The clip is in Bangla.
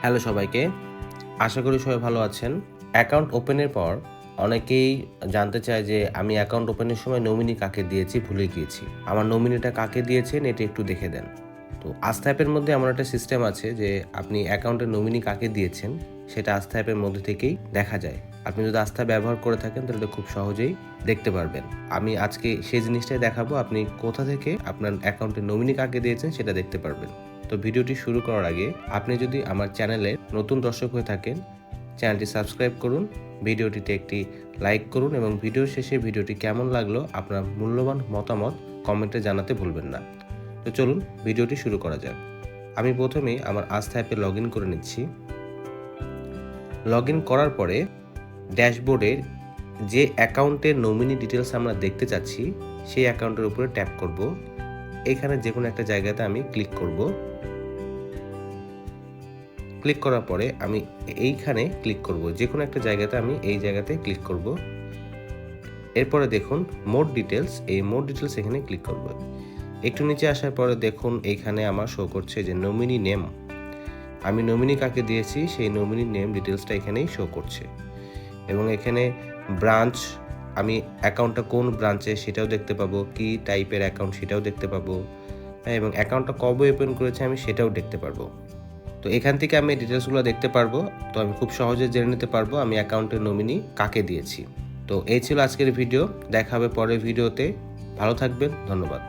হ্যালো সবাইকে। আশা করি সবাই ভালো আছেন। অ্যাকাউন্ট ওপেনের পর অনেকেই জানতে চায় যে আমি অ্যাকাউন্ট ওপেনের সময় নমিনি কাকে দিয়েছি, ভুলে গিয়েছি। আমার নমিনিটা কাকে দিয়েছেন, এটা একটু দেখে দেন। তো আস্থা অ্যাপের মধ্যে এমন একটা সিস্টেম আছে যে আপনি অ্যাকাউন্টের নমিনি কাকে দিয়েছেন, সেটা আস্থা অ্যাপের মধ্যে থেকেই দেখা যায়। আপনি যদি আস্থা ব্যবহার করে থাকেন, তাহলে খুব সহজেই দেখতে পারবেন। আমি আজকে সেই জিনিসটাই দেখাবো, আপনি কোথা থেকে আপনার অ্যাকাউন্টে নমিনি কাকে দিয়েছেন, সেটা দেখতে পারবেন। তো ভিডিওটি শুরু করার আগে আপনি যদি আমার চ্যানেলে নতুন দর্শক হয়ে থাকেন, চ্যানেলটি সাবস্ক্রাইব করুন, ভিডিওটিতে একটি লাইক করুন এবং ভিডিও শেষে ভিডিওটি কেমন লাগল আপনার মূল্যবান মতামত কমেন্টে জানাতে ভুলবেন না। তো চলুন ভিডিওটি শুরু করা যাক। আমি প্রথমেই আমার আস্থা অ্যাপে লগ করে নিচ্ছি। লগ করার পরে ড্যাশবোর্ডের যে অ্যাকাউন্টের নমিনি ডিটেলস আমরা দেখতে চাচ্ছি, সেই অ্যাকাউন্টের উপরে ট্যাপ করব। এখানে যে কোনো একটা জায়গাতে আমি ক্লিক করব। ক্লিক করার পরে আমি এইখানে ক্লিক করব। যে কোনো একটা জায়গাতে আমি এই জায়গাতে ক্লিক করব। এরপরে দেখুন মোড ডিটেলস এই মোড ডিটেলস এখানে ক্লিক করব। একটু নিচে আসার পরে দেখুন, এইখানে আমার শো করছে যে নমিনি নেম আমি নমিনি কাকে দিয়েছি, সেই নমিনি নেম ডিটেলসটা এখানেই শো করছে। এবং এখানে ব্রাঞ্চ আমি অ্যাকাউন্টটা কোন ব্রাঞ্চে সেটাও দেখতে পাবো, কি টাইপের অ্যাকাউন্ট সেটাও দেখতে পাবো। হ্যাঁ এবং অ্যাকাউন্টটা কবে ওপেন করেছে আমি সেটাও দেখতে পারব। তো এখান থেকে আমি ডিটেলসগুলো দেখতে পারব। তো আমি খুব সহজে জেনে নিতে পারব আমি অ্যাকাউন্টের নমিনি কাকে দিয়েছি। তো এই ছিল আজকের ভিডিও দেখা হবে পরের ভিডিওতে ভালো থাকবেন, ধন্যবাদ।